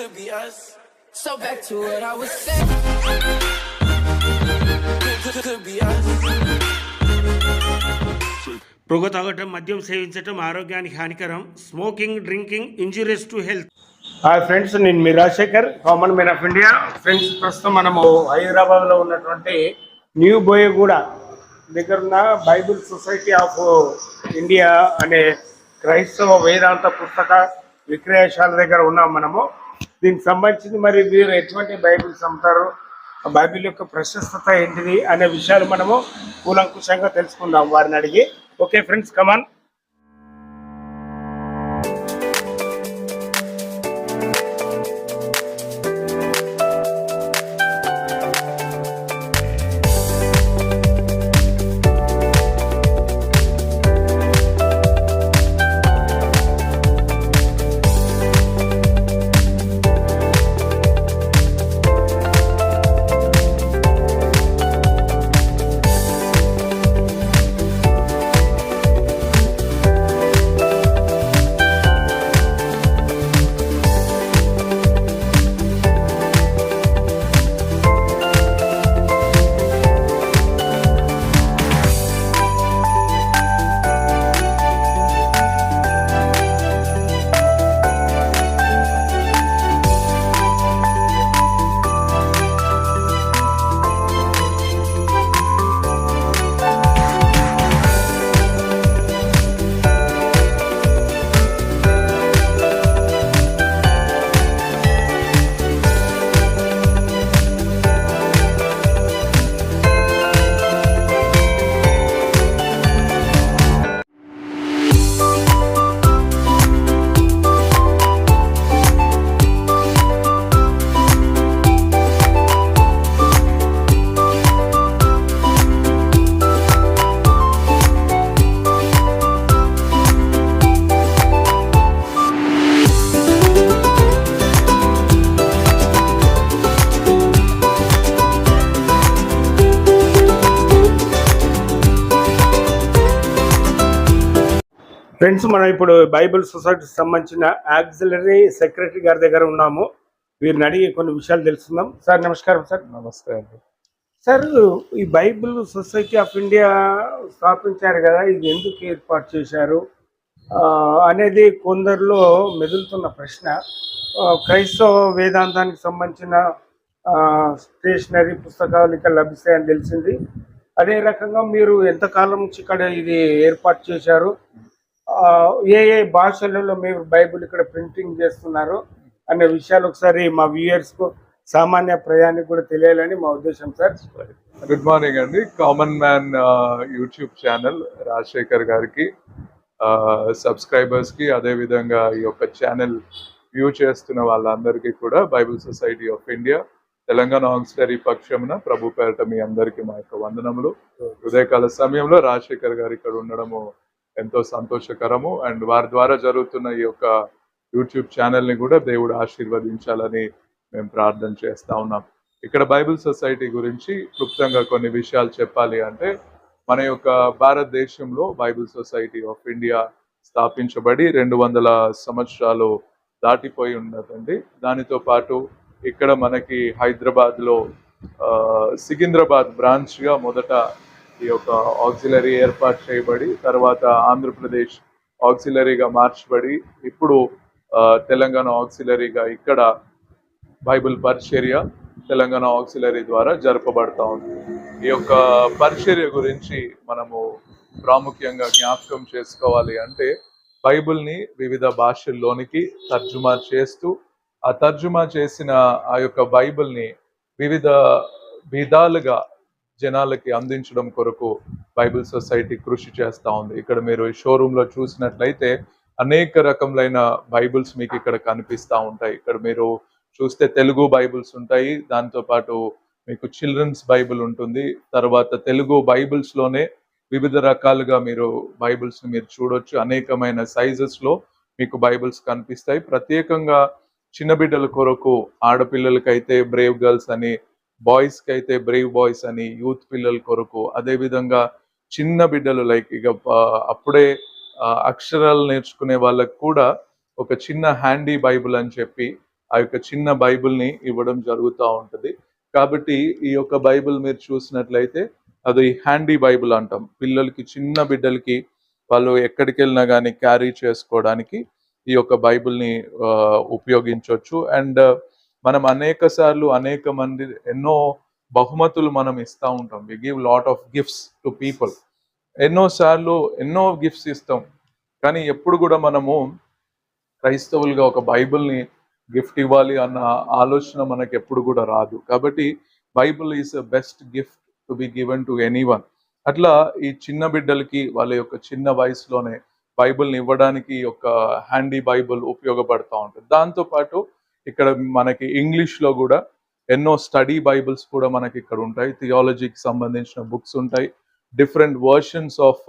could be us. So back to what I was saying. Could, could, could be us. పొగ తాగటం మద్యం సేవించటం ఆరోగ్యానికి హానికరం smoking drinking injurious to health hi friends నేను మీ Rajasekhar common man of India friends ప్రస్తుతం మనము హైదరాబాద్లో ఉన్నటువంటి న్యూ బోయగూడ దగ్గర ఉన్న బైబిల్ సొసైటీ ఆఫ్ ఇండియా అనే క్రైస్తవ వేదాంత పుస్తక విక్రయశాల దగ్గర ఉన్నాం మనము దీనికి సంబంధించింది మరి మీరు ఎటువంటి బైబిల్స్ అమ్ముతారు బైబిల్ యొక్క ప్రశస్తత ఏంటిది? అనే విషయాలు మనము కూలంకుషంగా తెలుసుకుందాం వారిని అడిగి. Okay friends come on. ఫ్రెండ్స్ మనం ఇప్పుడు బైబిల్ సొసైటీకి సంబంధించిన యాక్సిలరీ సెక్రటరీ గారి దగ్గర ఉన్నాము. వీరిని అడిగి కొన్ని విషయాలు తెలుసుకుందాం. సార్ నమస్కారం సార్. నమస్తే అండి. సార్ ఈ బైబిల్ సొసైటీ ఆఫ్ ఇండియా స్థాపించారు కదా ఇది ఎందుకు ఏర్పాటు చేశారు? అనేది కొందరిలో మెదులుతున్న ప్రశ్న. క్రైస్తవ వేదాంతానికి సంబంధించిన ఆ, స్టేషనరీ పుస్తకాలు ఇక్కడ లభిస్తాయని తెలిసింది. అదే రకంగా మీరు ఎంతకాలం నుంచి ఇక్కడ ఇది ఏర్పాటు చేశారు? ఏ ఏ భాషలలో మీరు బైబిల్ ఇక్కడ ప్రింటింగ్ చేస్తున్నారు అనే విషయాలు ఒకసారి మా వ్యూయర్స్కు సామాన్య ప్రయాణికు కూడా తెలియాలని మా ఉద్దేశం సార్. గుడ్ మార్నింగ్ అండి. Common man YouTube channel Rajasekhar గారికి సబ్స్క్రైబర్స్కి అదే విధంగా ఈ యొక్క ఛానల్ వ్యూ చేస్తున్న వాళ్ళందరికీ కూడా Bible Society of India Telangana auxiliary పక్షమున ప్రభు పేరట మీ అందరికీ మా యొక్క వందనములు. ఉదయకాల సమయంలో రాజశేఖర్ గారు ఇక్కడ ఉండడము ఎంతో సంతోషకరము. అండ్ వారి ద్వారా జరుగుతున్న ఈ యొక్క యూట్యూబ్ ఛానల్ని కూడా దేవుడు ఆశీర్వదించాలని మేము ప్రార్థన చేస్తా ఉన్నాం. ఇక్కడ బైబిల్ సొసైటీ గురించి క్లుప్తంగా కొన్ని విషయాలు చెప్పాలి అంటే మన యొక్క భారతదేశంలో బైబిల్ సొసైటీ ఆఫ్ ఇండియా స్థాపించబడి రెండు వందల సంవత్సరాలు దాటిపోయి ఉన్నదండి. దానితో పాటు ఇక్కడ మనకి హైదరాబాద్లో సికింద్రాబాద్ బ్రాంచ్గా మొదట ఈ యొక్క ఆక్సిలరీ ఏర్పాటు చేయబడి తర్వాత ఆంధ్రప్రదేశ్ ఆక్సిలరీగా మార్చబడి ఇప్పుడు తెలంగాణ ఆక్సిలరీగా ఇక్కడ బైబిల్ పరిచర్య తెలంగాణ ఆక్సిలరీ ద్వారా జరపబడతా ఉంది. ఈ యొక్క పరిచర్య గురించి మనము ప్రాముఖ్యంగా జ్ఞాపకం చేసుకోవాలి అంటే బైబిల్ని వివిధ భాషల్లోనికి తర్జుమా చేస్తూ ఆ తర్జుమా చేసిన ఆ యొక్క బైబిల్ని వివిధ విధాలుగా జనాలకి అందించడం కొరకు బైబిల్ సొసైటీ కృషి చేస్తా ఉంది. ఇక్కడ మీరు ఈ షోరూమ్లో చూసినట్లయితే అనేక రకములైన బైబిల్స్ మీకు ఇక్కడ కనిపిస్తా ఉంటాయి. ఇక్కడ మీరు చూస్తే తెలుగు బైబిల్స్ ఉంటాయి. దాంతో పాటు మీకు చిల్డ్రన్స్ బైబిల్ ఉంటుంది. తర్వాత తెలుగు బైబిల్స్లోనే వివిధ రకాలుగా మీరు బైబిల్స్ని మీరు చూడొచ్చు. అనేకమైన సైజెస్లో మీకు బైబిల్స్ కనిపిస్తాయి. ప్రత్యేకంగా చిన్న బిడ్డల కొరకు ఆడపిల్లలకైతే బ్రేవ్ గర్ల్స్ అని బాయ్స్కి అయితే బ్రేవ్ బాయ్స్ అని యూత్ పిల్లల కొరకు అదేవిధంగా చిన్న బిడ్డలు లైక్ ఇక అప్పుడే అక్షరాలు నేర్చుకునే వాళ్ళకు కూడా ఒక చిన్న హ్యాండీ బైబిల్ అని చెప్పి ఆ యొక్క చిన్న బైబుల్ని ఇవ్వడం జరుగుతూ ఉంటుంది. కాబట్టి ఈ యొక్క బైబిల్ మీరు చూసినట్లయితే అది హ్యాండీ బైబిల్ అంటాం. పిల్లలకి చిన్న బిడ్డలకి వాళ్ళు ఎక్కడికి వెళ్ళినా కానీ క్యారీ చేసుకోవడానికి ఈ యొక్క బైబుల్ని ఉపయోగించవచ్చు అండ్ మనం అనేక సార్లు అనేక మంది ఎన్నో బహుమతులు మనం ఇస్తూ ఉంటాం. We give lot of gifts to people ఎన్నో సార్లు ఎన్నో గిఫ్ట్స్ ఇస్తాం. కానీ ఎప్పుడు కూడా మనము క్రైస్తవులుగా ఒక బైబిల్ని గిఫ్ట్ ఇవ్వాలి అన్న ఆలోచన మనకి ఎప్పుడు కూడా రాదు. కాబట్టి Bible is best gift to be given to any one అట్లా ఈ చిన్న బిడ్డలకి వాళ్ళ యొక్క చిన్న వయసులోనే బైబిల్ని ఇవ్వడానికి ఒక హ్యాండీ బైబిల్ ఉపయోగపడుతూ ఉంటుంది. దాంతో పాటు ఇక్కడ మనకి ఇంగ్లీష్లో కూడా ఎన్నో స్టడీ బైబిల్స్ కూడా మనకి ఇక్కడ ఉంటాయి. థియాలజీకి సంబంధించిన బుక్స్ ఉంటాయి. Different versions of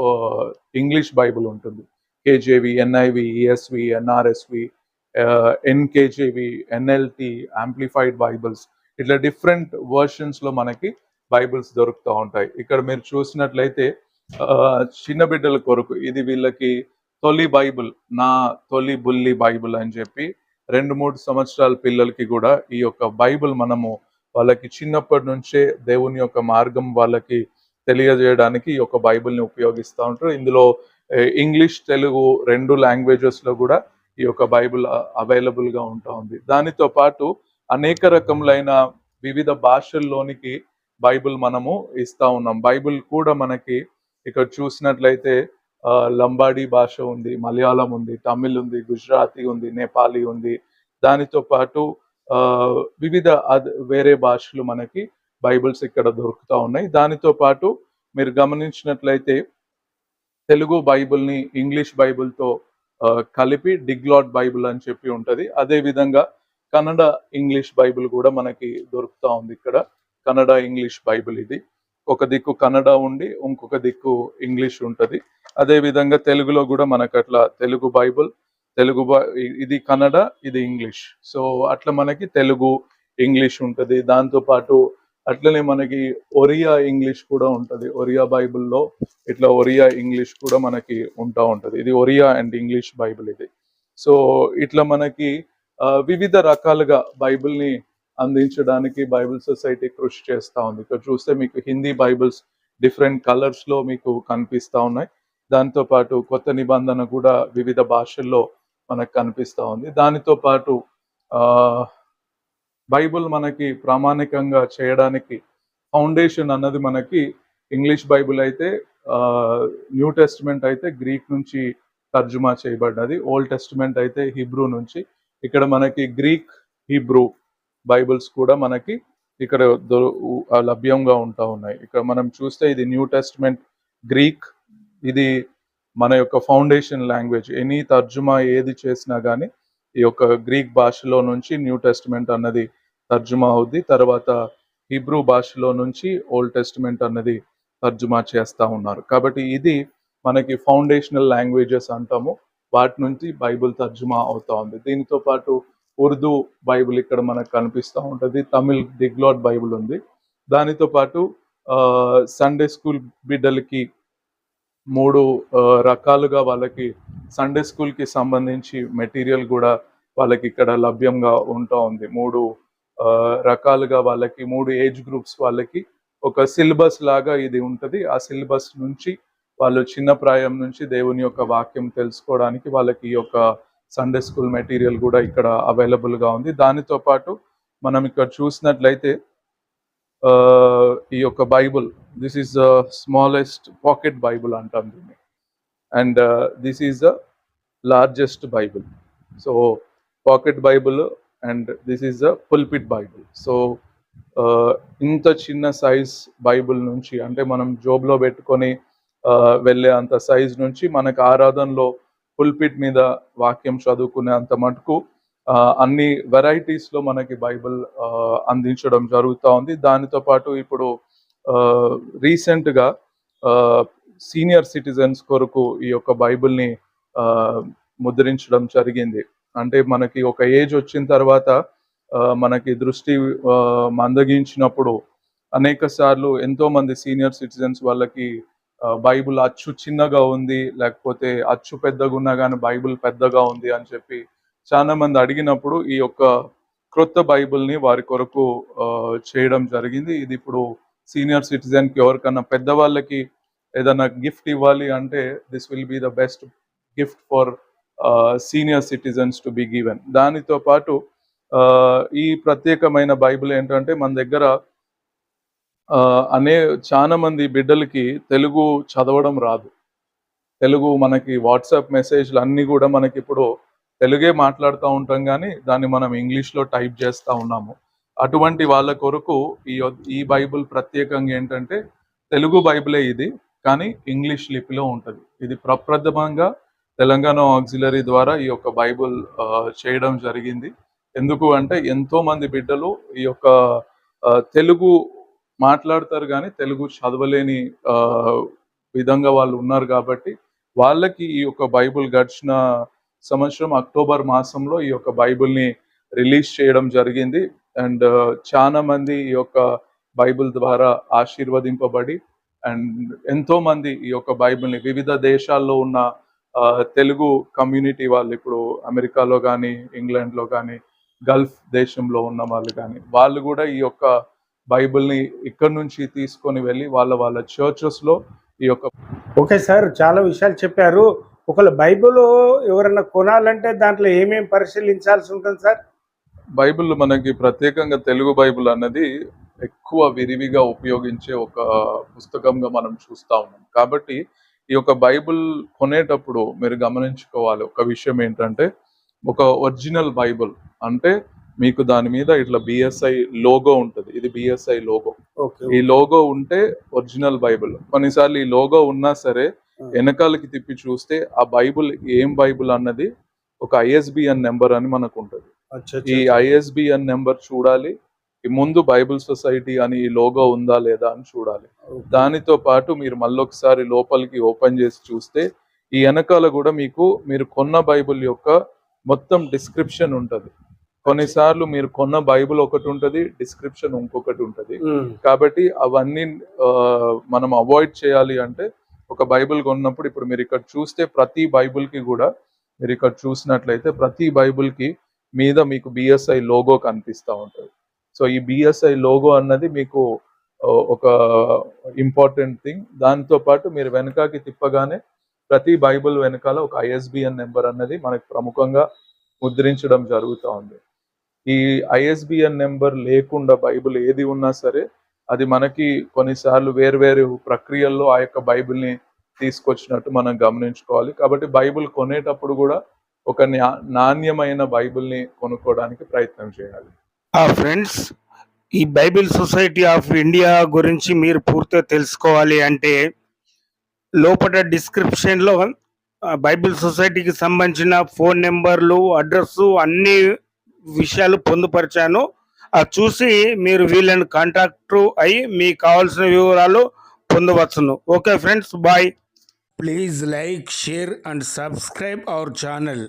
English Bible ఉంటుంది. KJV NIV ESV NRSV NKJV NLT amplified Bibles ఇట్లా డిఫరెంట్ వర్షన్స్లో మనకి బైబిల్స్ దొరుకుతూ ఉంటాయి. ఇక్కడ మీరు చూసినట్లయితే ఆ, చిన్న బిడ్డల కొరకు ఇది వీళ్ళకి తొలి బైబిల్ నా తొలి బుల్లి బైబిల్ అని చెప్పి రెండు మూడు సంవత్సరాల పిల్లలకి కూడా ఈ యొక్క బైబిల్ మనము వాళ్ళకి చిన్నప్పటి నుంచే దేవుని యొక్క మార్గం వాళ్ళకి తెలియజేయడానికి ఈ యొక్క బైబిల్ని ఉపయోగిస్తూ ఉంటారు. ఇందులో ఇంగ్లీష్ తెలుగు రెండు లాంగ్వేజెస్లో కూడా ఈ యొక్క బైబిల్ అవైలబుల్గా ఉంటా ఉంది. దానితో పాటు అనేక రకములైన వివిధ భాషల్లోనికి బైబిల్ మనము ఇస్తా ఉన్నాం. బైబిల్ కూడా మనకి ఇక్కడ చూసినట్లయితే లంబాడీ భాష ఉంది మలయాళం ఉంది తమిళ్ ఉంది గుజరాతీ ఉంది నేపాలీ ఉంది. దానితో పాటు ఆ, వివిధ వేరే భాషలు మనకి బైబిల్స్ ఇక్కడ దొరుకుతా ఉన్నాయి. దానితో పాటు మీరు గమనించినట్లయితే తెలుగు బైబిల్ని ఇంగ్లీష్ బైబిల్తో కలిపి డిగ్లాట్ బైబిల్ అని చెప్పి ఉంటుంది. అదే విధంగా కన్నడ ఇంగ్లీష్ బైబిల్ కూడా మనకి దొరుకుతూ ఉంది ఇక్కడ. కన్నడ ఇంగ్లీష్ బైబిల్ ఇది. ఒక దిక్కు కన్నడ ఉండి ఇంకొక దిక్కు ఇంగ్లీష్ ఉంటుంది. అదే విధంగా తెలుగులో కూడా మనకు అట్లా తెలుగు బైబిల్ తెలుగు బై- ఇది కన్నడ ఇది ఇంగ్లీష్. సో అట్లా మనకి తెలుగు ఇంగ్లీష్ ఉంటుంది. దాంతో పాటు అట్లనే మనకి ఒరియా ఇంగ్లీష్ కూడా ఉంటుంది. ఒరియా బైబిల్లో ఇట్లా ఒరియా ఇంగ్లీష్ కూడా మనకి ఉంటా ఉంటుంది. ఇది ఒరియా అండ్ ఇంగ్లీష్ బైబిల్ ఇది. సో ఇట్లా మనకి వివిధ రకాలుగా బైబిల్ని అందించడానికి బైబిల్ సొసైటీ కృషి చేస్తూ ఉంది. ఇక్కడ చూస్తే మీకు హిందీ బైబిల్స్ డిఫరెంట్ కలర్స్లో మీకు కనిపిస్తా ఉన్నాయి. దానితో పాటు కొత్త నిబంధన కూడా వివిధ భాషల్లో మనకు కనిపిస్తూ ఉంది. దానితో పాటు బైబుల్ బైబిల్ మనకి ప్రామాణికంగా చేయడానికి ఫౌండేషన్ అన్నది మనకి ఇంగ్లీష్ బైబిల్ అయితే న్యూ టెస్ట్మెంట్ అయితే గ్రీక్ నుంచి తర్జుమా చేయబడినది ఓల్డ్ టెస్ట్మెంట్ అయితే హిబ్రూ నుంచి. ఇక్కడ మనకి గ్రీక్ హిబ్రూ బైబిల్స్ కూడా మనకి ఇక్కడ లభ్యంగా ఉంటా ఉన్నాయి. ఇక్కడ మనం చూస్తే ఇది న్యూ టెస్ట్మెంట్ గ్రీక్ ఇది మన యొక్క ఫౌండేషన్ లాంగ్వేజ్. ఎనీ తర్జుమా ఏది చేసినా కానీ ఈ యొక్క గ్రీక్ భాషలో నుంచి న్యూ టెస్టిమెంట్ అన్నది తర్జుమా అవుద్ది. తర్వాత హిబ్రూ భాషలో నుంచి ఓల్డ్ టెస్టిమెంట్ అన్నది తర్జుమా చేస్తా ఉన్నారు. కాబట్టి ఇది మనకి ఫౌండేషనల్ లాంగ్వేజెస్ అంటాము. వాటి నుంచి బైబిల్ తర్జుమా అవుతా ఉంది. దీనితో పాటు ఉర్దూ బైబిల్ ఇక్కడ మనకు కనిపిస్తూ ఉంటుంది. తమిళ్ డిగ్లాట్ బైబిల్ ఉంది. దానితో పాటు సండే స్కూల్ బిడ్డలకి మూడు రకాలుగా వాళ్ళకి సండే స్కూల్కి సంబంధించి మెటీరియల్ కూడా వాళ్ళకి ఇక్కడ లభ్యంగా ఉంటా ఉంది. మూడు రకాలుగా వాళ్ళకి మూడు ఏజ్ గ్రూప్స్ వాళ్ళకి ఒక సిలబస్ లాగా ఇది ఉంటుంది. ఆ సిలబస్ నుంచి వాళ్ళు చిన్న ప్రాయం నుంచి దేవుని యొక్క వాక్యం తెలుసుకోవడానికి వాళ్ళకి ఈ యొక్క సండే స్కూల్ మెటీరియల్ కూడా ఇక్కడ అవైలబుల్గా ఉంది. దానితో పాటు మనం ఇక్కడ చూసినట్లయితే ఈ యొక్క Bible this is the smallest pocket Bible అంటాం దీన్ని. And uh, this is the largest Bible. So pocket Bible and this is the pulpit Bible. So uh, ఇంత చిన్న సైజ్ బైబుల్ నుంచి అంటే మనం జోబ్లో పెట్టుకొని uh, వెళ్ళే అంత సైజ్ నుంచి మనకు ఆరాధనలో పుల్పిట్ మీద వాక్యం చదువుకునే అంత మటుకు అన్ని వెరైటీస్లో మనకి బైబిల్ ఆ, అందించడం జరుగుతూ ఉంది. దానితో పాటు ఇప్పుడు రీసెంట్గా సీనియర్ సిటిజన్స్ కొరకు ఈ యొక్క బైబిల్ని ఆ, ముద్రించడం జరిగింది. అంటే మనకి ఒక ఏజ్ వచ్చిన తర్వాత ఆ, మనకి దృష్టి ఆ, మందగించినప్పుడు అనేక సార్లు ఎంతో మంది సీనియర్ సిటిజన్స్ వాళ్ళకి బైబుల్ బైబిల్ అచ్చు చిన్నగా ఉంది లేకపోతే అచ్చు పెద్దగా ఉన్నా కానీ బైబిల్ పెద్దగా ఉంది అని చెప్పి చాలా మంది అడిగినప్పుడు ఈ యొక్క క్రొత్త బైబిల్ని వారి కొరకు చేయడం జరిగింది. ఇది ఇప్పుడు సీనియర్ సిటిజన్కి ఎవరికన్నా పెద్దవాళ్ళకి ఏదైనా గిఫ్ట్ ఇవ్వాలి అంటే this will be the best gift for senior citizens to be given. దానితో పాటు ఆ, ఈ ప్రత్యేకమైన బైబిల్ ఏంటంటే మన దగ్గర ఆ, అనే చాలా మంది బిడ్డలకి తెలుగు చదవడం రాదు. తెలుగు మనకి వాట్సాప్ మెసేజ్లు అన్నీ కూడా మనకి ఇప్పుడు తెలుగే మాట్లాడుతూ ఉంటాం కానీ దాన్ని మనం ఇంగ్లీష్లో టైప్ చేస్తూ ఉన్నాము. అటువంటి వాళ్ళ కొరకు ఈ ఈ బైబిల్ ప్రత్యేకంగా ఏంటంటే తెలుగు బైబిలే ఇది కానీ ఇంగ్లీష్ లిపిలో ఉంటుంది. ఇది ప్రప్రథమంగా తెలంగాణ ఆక్సిలరీ ద్వారా ఈ యొక్క బైబిల్ చేయడం జరిగింది. ఎందుకు అంటే ఎంతో మంది బిడ్డలు ఈ యొక్క తెలుగు మాట్లాడతారు కానీ తెలుగు చదవలేని విధంగా వాళ్ళు ఉన్నారు కాబట్టి వాళ్ళకి ఈ యొక్క బైబిల్ గడిచిన సంవత్సరం అక్టోబర్ మాసంలో ఈ యొక్క బైబిల్ని రిలీజ్ చేయడం జరిగింది. అండ్ చాలా మంది ఈ యొక్క బైబిల్ ద్వారా ఆశీర్వదింపబడి అండ్ ఎంతో మంది ఈ యొక్క బైబిల్ని వివిధ దేశాల్లో ఉన్న తెలుగు కమ్యూనిటీ వాళ్ళు ఇప్పుడు అమెరికాలో కానీ ఇంగ్లాండ్లో కానీ గల్ఫ్ దేశంలో ఉన్న వాళ్ళు కానీ వాళ్ళు కూడా ఈ యొక్క బైబిల్ని ఇక్కడ నుంచి తీసుకొని వెళ్ళి వాళ్ళ వాళ్ళ చర్చెస్లో ఈ యొక్క ఓకే సార్ చాలా విషయాలు చెప్పారు. ఒకవేళ బైబిల్ ఎవరైనా కొనాలంటే దాంట్లో ఏమేమి పరిశీలించాల్సి ఉంటుంది సార్? బైబిల్ మనకి ప్రత్యేకంగా తెలుగు బైబిల్ అన్నది ఎక్కువ విరివిగా ఉపయోగించే ఒక పుస్తకంగా మనం చూస్తా ఉన్నాం. కాబట్టి ఈ యొక్క బైబిల్ కొనేటప్పుడు మీరు గమనించుకోవాలి ఒక విషయం ఏంటంటే ఒక ఒరిజినల్ బైబిల్ అంటే మీకు దాని మీద ఇట్లా బిఎస్ఐ లోగో ఉంటుంది. ఇది బిఎస్ఐ లోగో. ఓకే ఈ లోగో ఉంటే ఒరిజినల్ బైబిల్. కొన్నిసార్లు ఈ లోగో ఉన్నా సరే వెనకాలకి తిప్పి చూస్తే ఆ బైబిల్ ఏం బైబిల్ అన్నది ఒక ఐఎస్బిఎన్ నెంబర్ అని మనకు ఉంటుంది ఈ. ఐఎస్బిఎన్ నెంబర్ చూడాలి ఈ ముందు బైబిల్ సొసైటీ అని ఈ లోగో ఉందా లేదా అని చూడాలి. దానితో పాటు మీరు మళ్ళొకసారి లోపలికి ఓపెన్ చేసి చూస్తే ఈ వెనకాల కూడా మీకు మీరు కొన్న బైబిల్ యొక్క మొత్తం డిస్క్రిప్షన్ ఉంటది. కొన్నిసార్లు మీరు కొన్న బైబిల్ ఒకటి ఉంటది డిస్క్రిప్షన్ ఇంకొకటి ఉంటది. కాబట్టి అవన్నీ మనం అవాయిడ్ చేయాలి అంటే ఒక బైబిల్ కొన్నప్పుడు ఇప్పుడు మీరు ఇక్కడ చూస్తే ప్రతి బైబిల్కి కూడా మీరు ఇక్కడ చూసినట్లయితే ప్రతి బైబిల్కి మీద మీకు బిఎస్ఐ లోగో కనిపిస్తూ ఉంటుంది. సో ఈ బిఎస్ఐ లోగో అన్నది మీకు ఒక ఇంపార్టెంట్ థింగ్ దాంతో పాటు మీరు వెనకాకి తిప్పగానే ప్రతి బైబిల్ వెనకాల ఒక ఐఎస్బిఎన్ నెంబర్ అన్నది మనకు ప్రముఖంగా ముద్రించడం జరుగుతూ ఉంది. ఈ ఐఎస్బిఎన్ నెంబర్ లేకుండా బైబిల్ ఏది ఉన్నా సరే అది మనకి కొన్నిసార్లు వేర్వేరు ప్రక్రియల్లో ఆ యొక్క బైబిల్ని తీసుకొచ్చినట్టు మనం గమనించుకోవాలి. కాబట్టి బైబిల్ కొనేటప్పుడు కూడా ఒక నాణ్యమైన బైబిల్ని కొనుక్కోవడానికి ప్రయత్నం చేయాలి. ఆ ఫ్రెండ్స్ ఈ బైబిల్ సొసైటీ ఆఫ్ ఇండియా గురించి మీరు పూర్తిగా తెలుసుకోవాలి అంటే లోపల డిస్క్రిప్షన్లో బైబిల్ సొసైటీకి సంబంధించిన ఫోన్ నెంబర్లు అడ్రస్ అన్ని విషయాలు పొందుపరిచాను. చూసి మీరు వీళ్ళని కాంటాక్ట్ అయి మీకు కావాల్సిన వివరాలు పొందవచ్చును. Okay friends bye. Please like share and subscribe our channel.